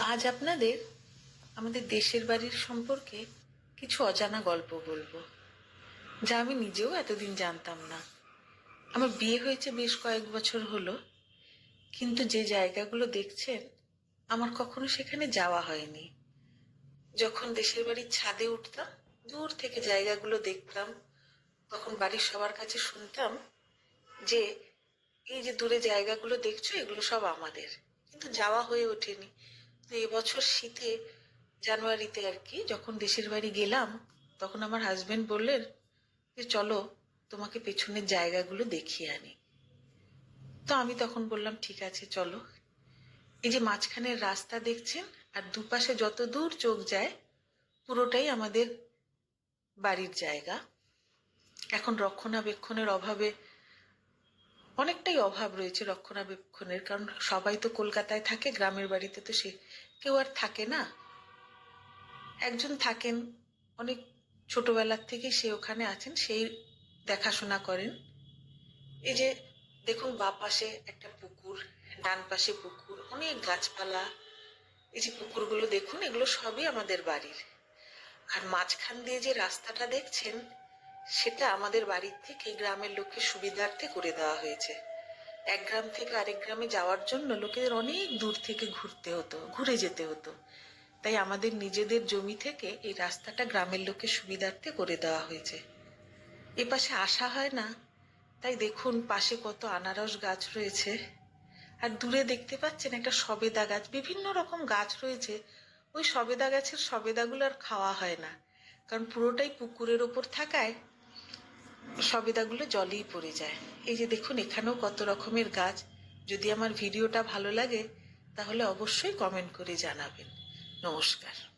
আজ আপনাদের, আমাদের দেশের বাড়ির সম্পর্কে কিছু অজানা গল্প বলব, যা আমি নিজেও এতদিন জানতাম না। আমার বিয়ে হয়েছে বেশ কয়েক বছর হলো, কিন্তু যে জায়গাগুলো দেখছেন, আমার কখনো সেখানে যাওয়া হয়নি। যখন দেশের বাড়ির ছাদে উঠতাম, দূর থেকে জায়গাগুলো দেখতাম, তখন বাড়ির সবার কাছে শুনতাম যে, এই যে দূরে জায়গাগুলো দেখছ, এগুলো সব আমাদের। কিন্তু যাওয়া হয়ে ওঠেনি। তো এবছর শীতে, জানুয়ারিতে আর কি, যখন দেশের বাড়ি গেলাম, তখন আমার হাজবেন্ড বললেন যে, চলো, তোমাকে পেছনের জায়গাগুলো দেখিয়ে আনি। তো আমি তখন বললাম, ঠিক আছে, চলো। এই যে মাঝখানের রাস্তা দেখছেন, আর দুপাশে যত দূর চোখ যায়, পুরোটাই আমাদের বাড়ির জায়গা। এখন রক্ষণাবেক্ষণের অভাবে অনেকটাই অভাব রয়েছে রক্ষণাবেক্ষণের, কারণ সবাই তো কলকাতায় থাকে, গ্রামের বাড়িতে তো সে কেউ আর থাকে না। একজন থাকেন, অনেক ছোটবেলার থেকে সে ওখানে আছেন, সেই দেখাশোনা করেন। এই যে দেখুন, বা পাশে একটা পুকুর, ডান পাশে পুকুর, অনেক গাছপালা। এই যে পুকুরগুলো দেখুন, এগুলো সবই আমাদের বাড়ির। আর মাঝখান দিয়ে যে রাস্তাটা দেখছেন সেটা আমাদের বাড়ির থেকে গ্রামের লোকের সুবিধার্থে করে দেওয়া হয়েছে। এক গ্রাম থেকে আরেক গ্রামে যাওয়ার জন্য লোকেদের অনেক দূর থেকে ঘুরতে হতো, ঘুরে যেতে হতো। তাই আমাদের নিজেদের জমি থেকে এই রাস্তাটা গ্রামের লোকের সুবিধার্থে করে দেওয়া হয়েছে। এ পাশে আসা হয় না। তাই দেখুন, পাশে কত আনারস গাছ রয়েছে। আর দূরে দেখতে পাচ্ছেন একটা সবেদা গাছ, বিভিন্ন রকম গাছ রয়েছে। ওই সবেদা গাছের সবেদাগুলো আর খাওয়া হয় না। কারণ পুরোটাই পুকুরের ওপর থাকায় সবেদাগুলো জলেই পড়ে যায়। এই যে দেখুন, এখানেও কত রকমের গাছ। যদি আমার ভিডিওটা ভালো লাগে, তাহলে অবশ্যই কমেন্ট করে জানাবেন। নমস্কার।